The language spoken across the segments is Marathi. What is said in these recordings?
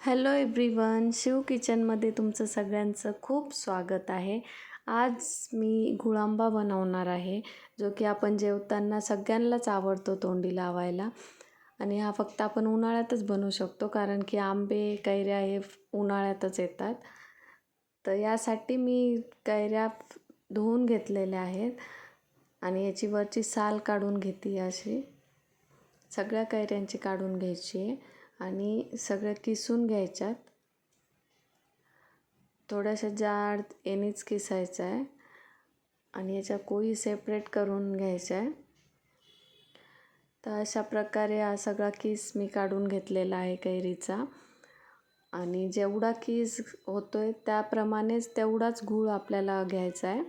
हॅलो एव्हरीवन शिव किचनमध्ये तुमचं सगळ्यांचं खूप स्वागत आहे. आज मी गुळांबा बनवणार आहे जो की आपण जेवताना सगळ्यांनाच आवडतो तोंडी लावायला. आणि हा फक्त आपण उन्हाळ्यातच बनवू शकतो कारण की आंबे कैऱ्या हे उन्हाळ्यातच येतात. तर यासाठी मी कैऱ्या धुवून घेतलेल्या आहेत आणि याची वरची साल काढून घेते अशी. सगळ्या कैऱ्यांची काढून घ्यायची आहे. आणि सगळं किसून घ्यायच्यात. थोड्याशा जाड येणीच किसायचं आहे आणि याच्या कोळी सेपरेट करून घ्यायच्या. आहे तर अशा प्रकारे हा सगळा किस मी काढून घेतलेला आहे कैरीचा. आणि जेवढा किस होतो आहे त्याप्रमाणेच तेवढाच गूळ आपल्याला घ्यायचा आहे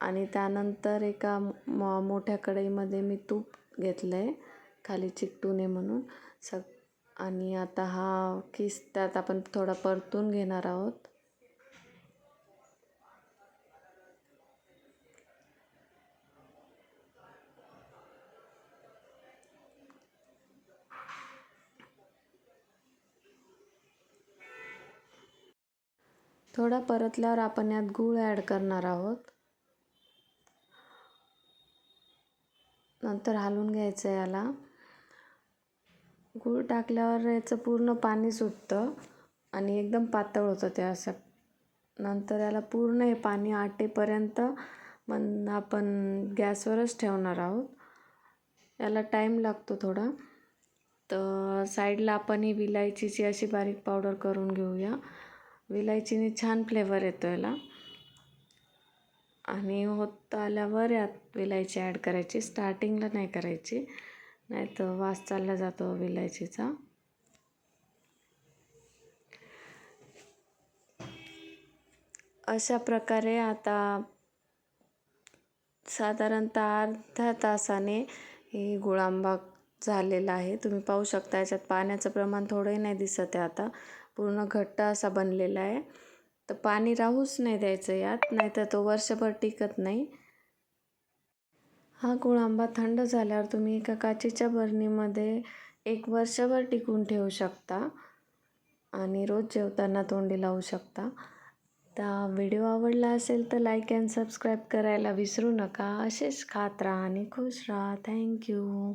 आणि त्यानंतर एका मोठ्या कढईमध्ये मी तूप घेतलं आहे खाली चिकटू नये म्हणून. सग आणि आता हा किस त्यात आपण थोडा परतून घेणार आहोत. थोडा परतल्यावर आपण यात गूळ ॲड करणार आहोत. नंतर हलवून घ्यायचं आहे याला. गूळ टाकल्यावर याचं पूर्ण पाणी सुटतं आणि एकदम पातळ होतं ते असं. नंतर याला पूर्ण हे पाणी आटेपर्यंत मन आपण गॅसवरच ठेवणार आहोत. याला टाईम लागतो थोडा. तर साईडला आपण ही विलायचीची अशी बारीक पावडर करून घेऊया. विलायचीने छान फ्लेवर येतो याला. आणि होत आल्यावर यात विलायची ॲड करायची. स्टार्टिंगला नाही करायची. नाही तर वास चालला जातो विलायचीचा. अशा प्रकारे आता साधारणतः अर्ध्या तासाने ही गुळांबा झालेला आहे. तुम्ही पाहू शकता याच्यात पाण्याचं प्रमाण थोडंही नाही दिसत आहे आता. पूर्ण घट्ट असा बनलेला आहे. तर पाणी राहूच नाही द्यायचं यात नाहीतर तो वर्षभर टिकत नाही. हा गुळांबा थंड झाल्यावर तुम्ही एका काचेच्या बरणीमध्ये एक वर्षभर टिकून ठेवू शकता आणि रोज जेवताना तोंडी लावू शकता. तर व्हिडिओ आवडला असेल तर लाईक अँड सबस्क्राईब करायला विसरू नका. असेच खात राहा आणि खुश राहा. थँक्यू.